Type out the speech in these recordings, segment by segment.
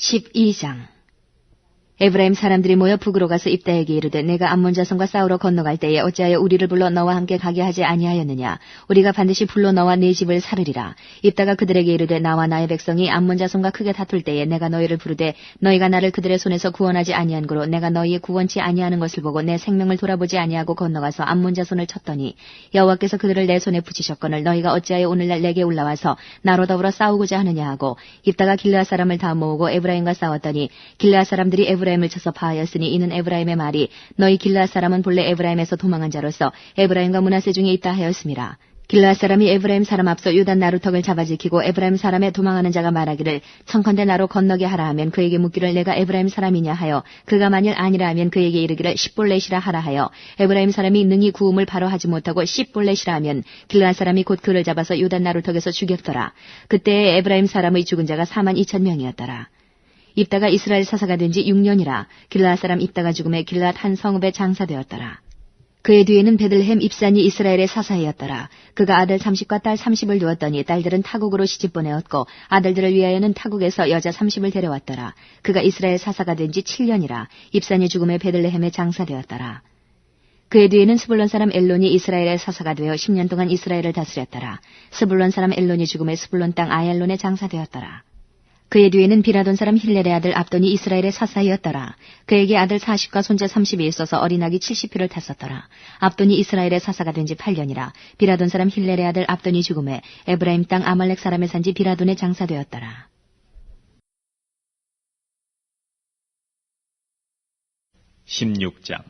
12장 에브라임 사람들이 모여 북으로 가서 입다에게 이르되 내가 암몬 자손과 싸우러 건너갈 때에 어찌하여 우리를 불러 너와 함께 가게 하지 아니하였느냐? 우리가 반드시 불러 너와 네 집을 사르리라. 입다가 그들에게 이르되 나와 나의 백성이 암몬 자손과 크게 다툴 때에 내가 너희를 부르되 너희가 나를 그들의 손에서 구원하지 아니한 고로 내가 너희의 구원치 아니하는 것을 보고 내 생명을 돌아보지 아니하고 건너가서 암몬 자손을 쳤더니 여호와께서 그들을 내 손에 붙이셨거늘 너희가 어찌하여 오늘날 내게 올라와서 나로 더불어 싸우고자 하느냐 하고 입다가 길르앗 사람을 다 모으고 에브라임과 싸웠더니 길르앗 사람들이 에브라임 을 쳐서 파하였으니 이는 에브라임의 말이 너희 길르앗 사람은 본래 에브라임에서 도망한 자로서 에브라임과 문하세 중에 있다 하였습니다. 길르앗 사람이 에브라임 사람 앞서 유단 나루턱을 잡아지키고 에브라임 사람의 도망하는 자가 말하기를 청컨대 나로 건너게 하라 하면 그에게 묻기를 내가 에브라임 사람이냐 하여 그가 만일 아니라 하면 그에게 이르기를 십볼렛이라 하라 하여 에브라임 사람이 능히 구음을 바로 하지 못하고 십볼렛이라 하면 길르앗 사람이 곧 그를 잡아서 유단 나루턱에서 죽였더라. 그때에 에브라임 사람의 죽은 자가 4만 2천 명이었더라. 입다가 이스라엘 사사가 된 지 6년이라 길라앗 사람 입다가 죽음에 길라앗 한 성읍에 장사되었더라. 그의 뒤에는 베들레헴 입산이 이스라엘의 사사이었더라. 그가 아들 30과 딸 30을 두었더니 딸들은 타국으로 시집 보내었고 아들들을 위하여는 타국에서 여자 30을 데려왔더라. 그가 이스라엘 사사가 된 지 7년이라 입산이 죽음에 베들레헴에 장사되었더라. 그의 뒤에는 스불론 사람 엘론이 이스라엘의 사사가 되어 10년 동안 이스라엘을 다스렸더라. 스불론 사람 엘론이 죽음에 스불론 땅 아얄론에 장사되었더라. 그의 뒤에는 비라돈 사람 힐렐의 아들 압돈이 이스라엘의 사사이었더라. 그에게 아들 40과 손자 30이 있어서 어린아기 70표를 탔었더라. 압돈이 이스라엘의 사사가 된 지 8년이라. 비라돈 사람 힐렐의 아들 압돈이 죽음에 에브라임 땅 아말렉 사람의 산지 비라돈에 장사되었더라. 16장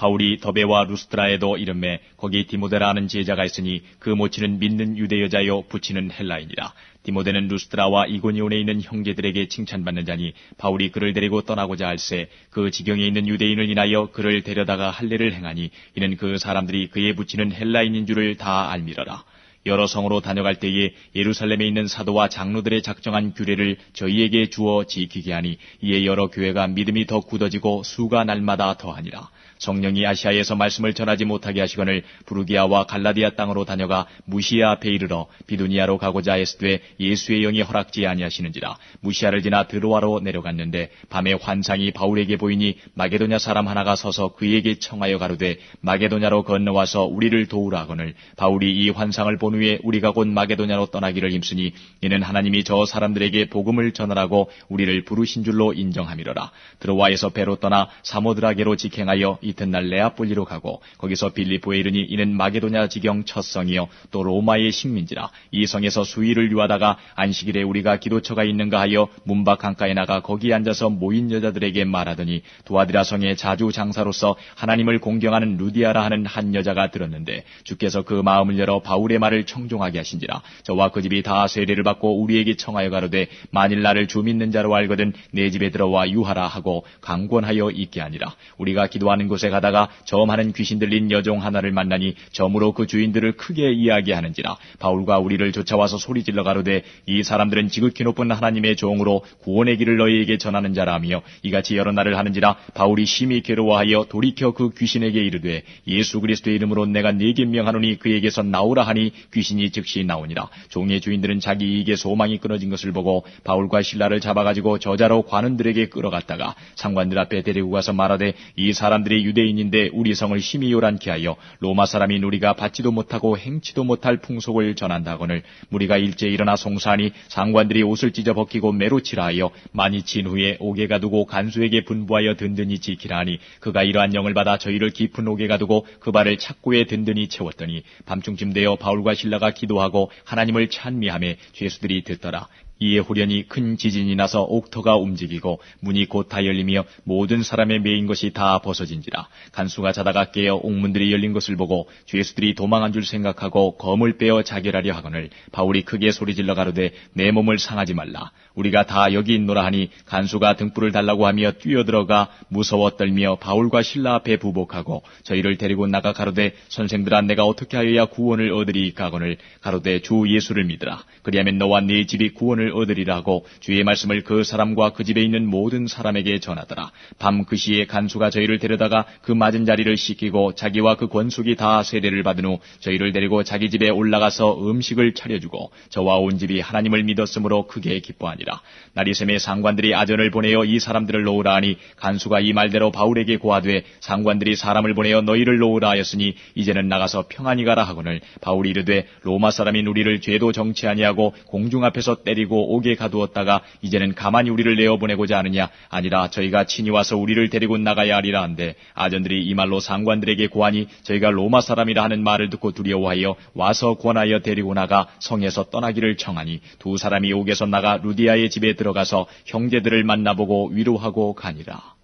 바울이 더베와 루스트라에도 이름에 거기 디모데라는 제자가 있으니 그 모치는 믿는 유대 여자요 부치는 헬라인이라. 디모데는 루스트라와 이고니온에 있는 형제들에게 칭찬받는 자니 바울이 그를 데리고 떠나고자 할세 그 지경에 있는 유대인을 인하여 그를 데려다가 할례를 행하니 이는 그 사람들이 그의 부치는 헬라인인 줄을 다 알미러라 여러 성으로 다녀갈 때에 예루살렘에 있는 사도와 장로들의 작정한 규례를 저희에게 주어 지키게 하니 이에 여러 교회가 믿음이 더 굳어지고 수가 날마다 더하니라. 성령이 아시아에서 말씀을 전하지 못하게 하시거늘 부르기아와 갈라디아 땅으로 다녀가 무시아 앞에 이르러 비두니아로 가고자 했으되 예수의 영이 허락지 아니하시는지라 무시아를 지나 드로아로 내려갔는데 밤에 환상이 바울에게 보이니 마게도냐 사람 하나가 서서 그에게 청하여 가로되 마게도냐로 건너와서 우리를 도우라 하거늘 바울이 이 환상을 본 후에 우리가 곧 마게도냐로 떠나기를 힘쓰니 이는 하나님이 저 사람들에게 복음을 전하라고 우리를 부르신 줄로 인정함이로라. 드로아에서 배로 떠나 사모드라게로 직행하여 이튿날 레아폴리로 가고 거기서 빌리포에 이르니 이는 마게도냐 지경 첫 성이요 또 로마의 식민지라. 이 성에서 수일을 유하다가 안식일에 우리가 기도처가 있는가 하여 문밖 강가에 나가 거기 앉아서 모인 여자들에게 말하더니 도아디라 성의 자주 장사로서 하나님을 공경하는 루디아라 하는 한 여자가 들었는데 주께서 그 마음을 열어 바울의 말을 청종하게 하신지라. 저와 그 집이 다 세례를 받고 우리에게 청하여 가로되 만일 나를 주 믿는 자로 알거든 내 집에 들어와 유하라 하고 강권하여 있게 하니라. 우리가 기도하는 곳에 가다가 점하는 귀신 들린 여종 하나를 만나니 점으로 그 주인들을 크게 이야기하는지라. 바울과 우리를 쫓아와서 소리질러 가로되 이 사람들은 지극히 높은 하나님의 종으로 구원의 길을 너희에게 전하는 자라며 이같이 여러 날을 하는지라. 바울이 심히 괴로워하여 돌이켜 그 귀신에게 이르되 예수 그리스도의 이름으로 내가 네게 명하노니 그에게서 나오라 하니 귀신이 즉시 나오니라. 종의 주인들은 자기 이익의 소망이 끊어진 것을 보고 바울과 신라를 잡아가지고 저자로 관원들에게 끌어갔다가 상관들 앞에 데리고 가서 말하되 이 사람들이 유대인인데 우리 성을 심히 요란케 하여 로마 사람인 우리가 받지도 못하고 행치도 못할 풍속을 전한다거늘 무리가 일제 일어나 송사하니 상관들이 옷을 찢어 벗기고 매로 치라 하여 많이 친 후에 옥에 가두고 간수에게 분부하여 든든히 지키라 하니 그가 이러한 영을 받아 저희를 깊은 옥에 가두고 그 발을 착고에 든든히 채웠더니 밤중쯤 되어 바울과 신라가 기도하고 하나님을 찬미하며 죄수들이 듣더라 이에 후련히 큰 지진이 나서 옥터가 움직이고 문이 곧 다 열리며 모든 사람의 메인 것이 다 벗어진지라 간수가 자다가 깨어 옥문들이 열린 것을 보고 죄수들이 도망한 줄 생각하고 검을 빼어 자결하려 하거늘 바울이 크게 소리질러 가로되 내 몸을 상하지 말라. 우리가 다 여기 있노라 하니 간수가 등불을 달라고 하며 뛰어들어가 무서워 떨며 바울과 신라 앞에 부복하고 저희를 데리고 나가 가로되 선생들아 내가 어떻게 하여야 구원을 얻으리까 하거늘. 가로되 주 예수를 믿으라. 그리하면 너와 네 집이 구원을 평안을 얻으리라 하고 주의 말씀을 그 사람과 그 집에 있는 모든 사람에게 전하더라. 밤 그 시에 간수가 저희를 데려다가 그 맞은 자리를 씻기고 자기와 그 권속이 다 세례를 받은 후 저희를 데리고 자기 집에 올라가서 음식을 차려주고 저와 온 집이 하나님을 믿었으므로 크게 기뻐하니라. 나리샘의 상관들이 아전을 보내어 이 사람들을 놓으라 하니 간수가 이 말대로 바울에게 고하되 상관들이 사람을 보내어 너희를 놓으라 하였으니 이제는 나가서 평안히 가라 하거늘 바울이 이르되 로마 사람인 우리를 죄도 정치 아니하고 공중 앞에서 때리고 옥에 가두었다가 이제는 가만히 우리를 내어 보내고자 하느냐 아니라 저희가 친히 와서 우리를 데리고 나가야 하리라 한데 아전들이 이 말로 상관들에게 고하니 저희가 로마 사람이라 하는 말을 듣고 두려워하여 와서 권하여 데리고 나가 성에서 떠나기를 청하니 두 사람이 옥에서 나가 루디아의 집에 들어가서 형제들을 만나보고 위로하고 가니라.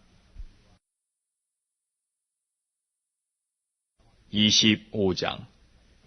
25장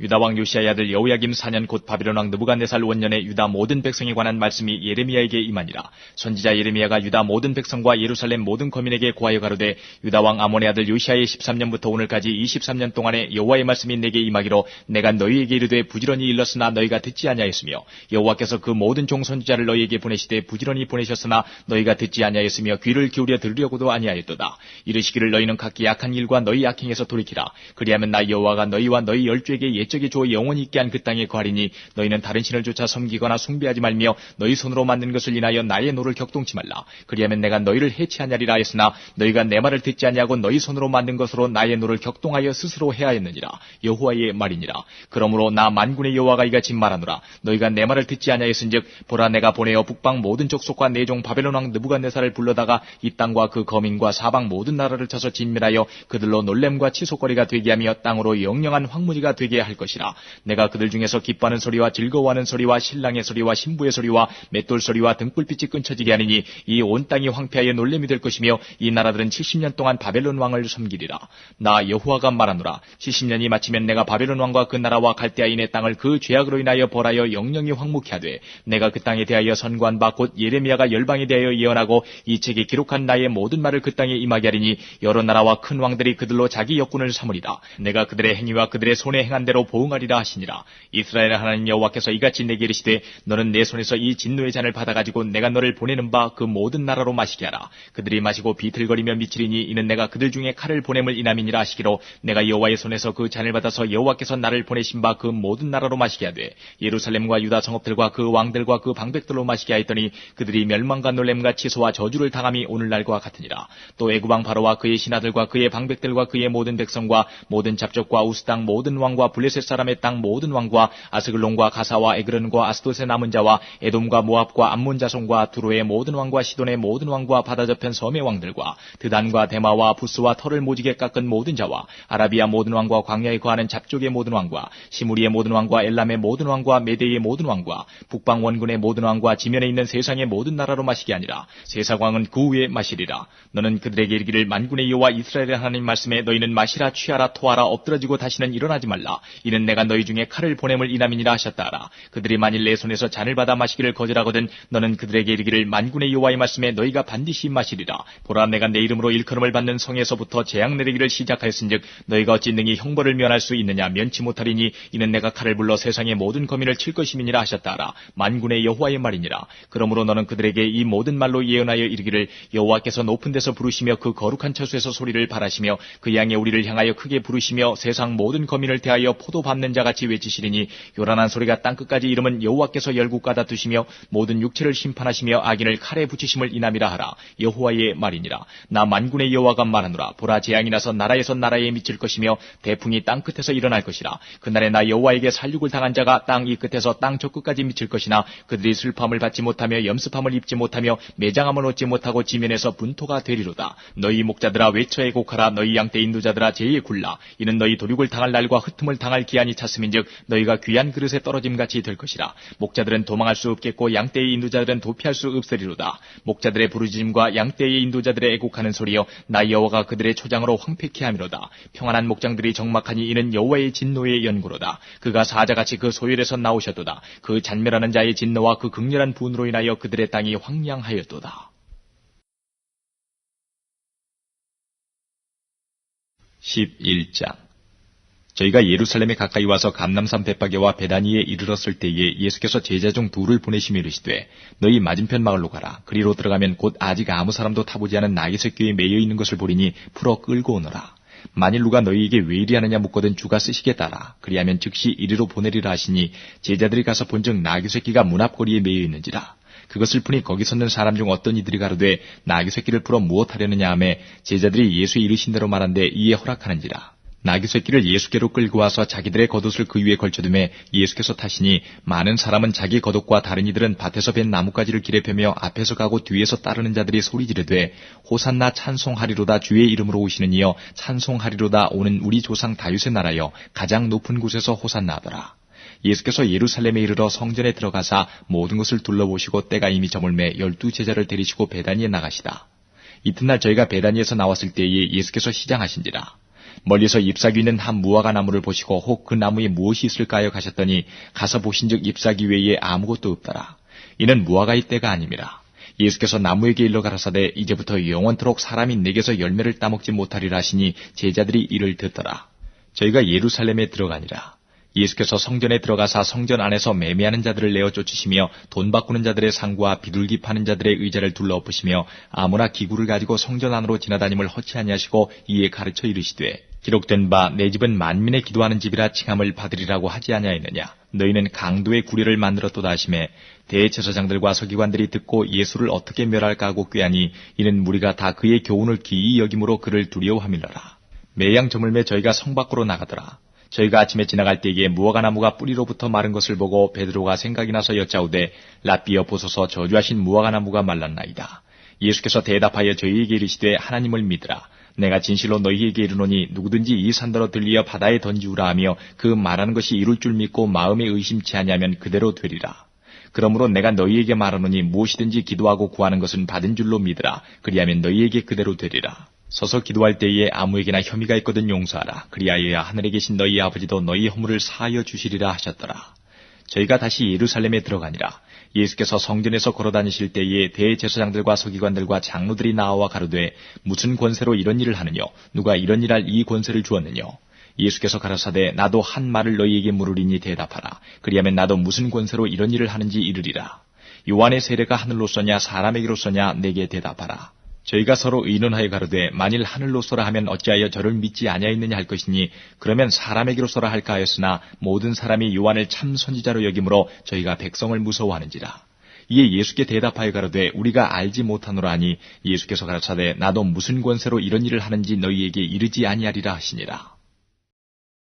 유다왕 요시아의 아들 여호야김 4년 곧 바빌론왕 느부갓네살 원년에 유다 모든 백성에 관한 말씀이 예레미야에게 임하니라. 선지자 예레미야가 유다 모든 백성과 예루살렘 모든 거민에게 고하여 가로되 유다왕 아몬의 아들 요시아의 13년부터 오늘까지 23년 동안에 여호와의 말씀이 내게 임하기로 내가 너희에게 이르되 부지런히 일렀으나 너희가 듣지 아니하였으며 여호와께서 그 모든 종 선지자를 너희에게 보내시되 부지런히 보내셨으나 너희가 듣지 아니하였으며 귀를 기울여 들으려고도 아니하였도다. 이르시기를 너희는 각기 약한 일과 너희 악행에서 돌이키라. 그리하면 나 여호와가 너희와 너희 열조에게 옛적에 주어 영원히 있게 한 그 땅에 거하리니 너희는 다른 신을 쫓아 섬기거나 숭배하지 말며 너희 손으로 만든 것을 인하여 나의 노를 격동치 말라. 그리하면 내가 너희를 해치하냐리라 하였으나 너희가 내 말을 듣지 아니하고 너희 손으로 만든 것으로 나의 노를 격동하여 스스로 해하였느니라. 여호와의 말이니라. 그러므로 나 만군의 여호와가 이같이 말하노라. 너희가 내 말을 듣지 아니하였은즉 보라 내가 보내어 북방 모든 족속과 내종 바벨론 왕 느부갓네살을 불러다가 이 땅과 그 거민과 사방 모든 나라를 쳐서 진멸하여 그들로 놀램과 치솟거리가 되게 하며 땅으로 영영한 황무지가 되게 할 것이라. 내가 그들 중에서 기뻐하는 소리와 즐거워하는 소리와 신랑의 소리와 신부의 소리와 맷돌 소리와 등불빛이 끊쳐지게 하리니 이 온 땅이 황폐하여 놀램이 될 것이며 이 나라들은 70년 동안 바벨론 왕을 섬기리라. 나 여호와가 말하노라. 70년이 마치면 내가 바벨론 왕과 그 나라와 갈대아인의 땅을 그 죄악으로 인하여 벌하여 영영이 황무케 하되 내가 그 땅에 대하여 선고한 바 곧 예레미야가 열방에 대하여 예언하고 이 책에 기록한 나의 모든 말을 그 땅에 임하게 하리니 여러 나라와 큰 왕들이 그들로 자기 역군을 삼으리라. 내가 그들의 행위와 그들의 손에 행한 대로 보응하리라 하시니라. 이스라엘 하나님 여호와께서 이같이 내게 이르시되 너는 내 손에서 이 진노의 잔을 받아가지고 내가 너를 보내는 바 그 모든 나라로 마시게 하라. 그들이 마시고 비틀거리며 미치리니 이는 내가 그들 중에 칼을 보냄을 이남이니라 하시기로 내가 여호와의 손에서 그 잔을 받아서 여호와께서 나를 보내신 바 그 모든 나라로 마시게 하되 예루살렘과 유다 성읍들과 그 왕들과 그 방백들로 마시게 하였더니 그들이 멸망과 놀램과 치소와 저주를 당함이 오늘날과 같으니라. 또 애구방 바로와 그의 신하들과 그의 방백들과 그의 모든 백성과 모든 잡족과 우스 땅 모든 왕과 블레셋 사람의 땅 모든 왕과 아스글론과 가사와 에그른과 아스돗의 남은 자와 에돔과 모압과 암몬 자손과 두로의 모든 왕과 시돈의 모든 왕과 바다 저편 섬의 왕들과 드단과 데마와 부스와 털을 모지게 깎은 모든 자와 아라비아 모든 왕과 광야에 거하는 잡족의 모든 왕과 시무리의 모든 왕과 엘람의 모든 왕과 메데의 모든 왕과 북방 원군의 모든 왕과 지면에 있는 세상의 모든 나라로 마시게 아니라. 세사광은 그 후에 마시리라. 너는 그들에게 이르기를 만군의 여호와 이스라엘의 하나님 말씀에 너희는 마시라 취하라 토하라 엎드러지고 다시는 일어나지 말라 이는 내가 너희 중에 칼을 보냄을 이남이니라 하셨다 하라. 그들이 만일 내 손에서 잔을 받아 마시기를 거절하거든 너는 그들에게 이르기를 만군의 여호와의 말씀에 너희가 반드시 마시리라. 보라 내가 내 이름으로 일컬음을 받는 성에서부터 재앙 내리기를 시작하였은즉 너희가 어찌 능히 형벌을 면할 수 있느냐 면치 못하리니 이는 내가 칼을 불러 세상의 모든 거민을 칠 것임이니라 하셨다 하라. 만군의 여호와의 말이니라. 그러므로 너는 그들에게 이 모든 말로 예언하여 이르기를 여호와께서 높은 데서 부르시며 그 거룩한 처소에서 소리를 발하시며 그 양의 우리를 향하여 크게 부르시며 세상 모든 거민을 대하여 포도 밟는 자 같이 외치시리니 요란한 소리가 땅끝까지 이름은 여호와께서 열국 가다 두시며 모든 육체를 심판하시며 악인을 칼에 붙이심을 이남이라 하라. 여호와의 말이니라. 나 만군의 여호와가 말하노라. 보라 재앙이 나서 나라에서 나라에 미칠 것이며 대풍이 땅 끝에서 일어날 것이라. 그날에 나 여호와에게 살육을 당한 자가 땅 이 끝에서 땅 저 끝까지 미칠 것이나 그들이 슬픔을 받지 못하며 염습함을 입지 못하며 매장함을 얻지 못하고 지면에서 분토가 되리로다. 너희 목자들아 외쳐 애곡하라. 너희 양떼 인도자들아 제에 굴라. 이는 너희 도륙을 당할 날과 흩음을 당할 기한이 찼음인즉 너희가 귀한 그릇에 떨어짐 같이 될 것이라. 목자들은 도망할 수 없겠고 양떼의 인도자들은 도피할 수 없으리로다. 목자들의 부르짖음과 양떼의 인도자들의 애곡하는 소리여 나 여호와가 그들의 초장으로 황폐케 함이로다. 평안한 목장들이 적막하니 이는 여호와의 진노의 연구로다. 그가 사자같이 그 소열에서 나오셨도다. 그 잔멸하는 자의 진노와 그 극렬한 분으로 인하여 그들의 땅이 황량하였도다. 11장 저희가 예루살렘에 가까이 와서 감남산 베파게와 베다니에 이르렀을 때에 예수께서 제자 중 둘을 보내시며 이르시되 너희 맞은편 마을로 가라. 그리로 들어가면 곧 아직 아무 사람도 타보지 않은 나귀 새끼에 매여 있는 것을 보리니 풀어 끌고 오너라. 만일 누가 너희에게 왜 이리 하느냐 묻거든 주가 쓰시겠다라. 그리하면 즉시 이리로 보내리라 하시니 제자들이 가서 본즉 나귀 새끼가 문 앞거리에 매여 있는지라. 그것을 보니 거기 섰는 사람 중 어떤 이들이 가로되 나귀 새끼를 풀어 무엇하려느냐 하매 제자들이 예수 이르신 대로 말한데 이에 허락하는지라. 나귀 새끼를 예수께로 끌고 와서 자기들의 겉옷을 그 위에 걸쳐두매 예수께서 타시니 많은 사람은 자기 겉옷과 다른 이들은 밭에서 벤 나뭇가지를 길에 펴며 앞에서 가고 뒤에서 따르는 자들이 소리 지르되 호산나 찬송하리로다 주의 이름으로 오시는 이여 찬송하리로다 오는 우리 조상 다윗의 나라여 가장 높은 곳에서 호산나 하더라. 예수께서 예루살렘에 이르러 성전에 들어가사 모든 것을 둘러보시고 때가 이미 저물매 열두 제자를 데리시고 베다니에 나가시다. 이튿날 저희가 베다니에서 나왔을 때에 예수께서 시장하신지라. 멀리서 잎사귀 있는 한 무화과 나무를 보시고 혹 그 나무에 무엇이 있을까요 가셨더니 가서 보신즉 잎사귀 외에 아무것도 없더라. 이는 무화과의 때가 아님이라. 예수께서 나무에게 일러 가라사대 이제부터 영원토록 사람이 내게서 열매를 따먹지 못하리라 하시니 제자들이 이를 듣더라. 저희가 예루살렘에 들어가니라. 예수께서 성전에 들어가사 성전 안에서 매매하는 자들을 내어 쫓으시며 돈 바꾸는 자들의 상과 비둘기 파는 자들의 의자를 둘러 엎으시며 아무나 기구를 가지고 성전 안으로 지나다님을 허치 아니하시고 이에 가르쳐 이르시되 기록된 바 내 집은 만민의 기도하는 집이라 칭함을 받으리라고 하지 아니하였느냐 너희는 강도의 구리를 만들었도다 하심에 대제사장들과 서기관들이 듣고 예수를 어떻게 멸할까 하고 꾀하니 이는 무리가 다 그의 교훈을 기이 여김으로 그를 두려워함일러라 매양 저물매 저희가 성 밖으로 나가더라 저희가 아침에 지나갈 때에 무화과 나무가 뿌리로부터 마른 것을 보고 베드로가 생각이 나서 여짜오되 라비어 보소서 저주하신 무화과 나무가 말랐나이다. 예수께서 대답하여 저희에게 이르시되 하나님을 믿으라. 내가 진실로 너희에게 이르노니 누구든지 이 산더러 들리어 바다에 던지우라 하며 그 말하는 것이 이룰 줄 믿고 마음에 의심치 아니하면 그대로 되리라. 그러므로 내가 너희에게 말하노니 무엇이든지 기도하고 구하는 것은 받은 줄로 믿으라. 그리하면 너희에게 그대로 되리라. 서서 기도할 때에 아무에게나 혐의가 있거든 용서하라. 그리하여야 하늘에 계신 너희 아버지도 너희 허물을 사하여 주시리라 하셨더라. 저희가 다시 예루살렘에 들어가니라. 예수께서 성전에서 걸어다니실 때에 대제사장들과 서기관들과 장로들이 나와 가로되 무슨 권세로 이런 일을 하느뇨? 누가 이런 일할 이 권세를 주었느뇨? 예수께서 가라사대 나도 한 말을 너희에게 물으리니 대답하라. 그리하면 나도 무슨 권세로 이런 일을 하는지 이르리라. 요한의 세례가 하늘로서냐 사람에게로서냐 내게 대답하라. 저희가 서로 의논하여 가로되 만일 하늘로서라 하면 어찌하여 저를 믿지 아니하였느냐 할 것이니 그러면 사람에게로서라 할까 하였으나 모든 사람이 요한을 참 선지자로 여김으로 저희가 백성을 무서워하는지라. 이에 예수께 대답하여 가로되 우리가 알지 못하노라 하니 예수께서 가라사대 나도 무슨 권세로 이런 일을 하는지 너희에게 이르지 아니하리라 하시니라.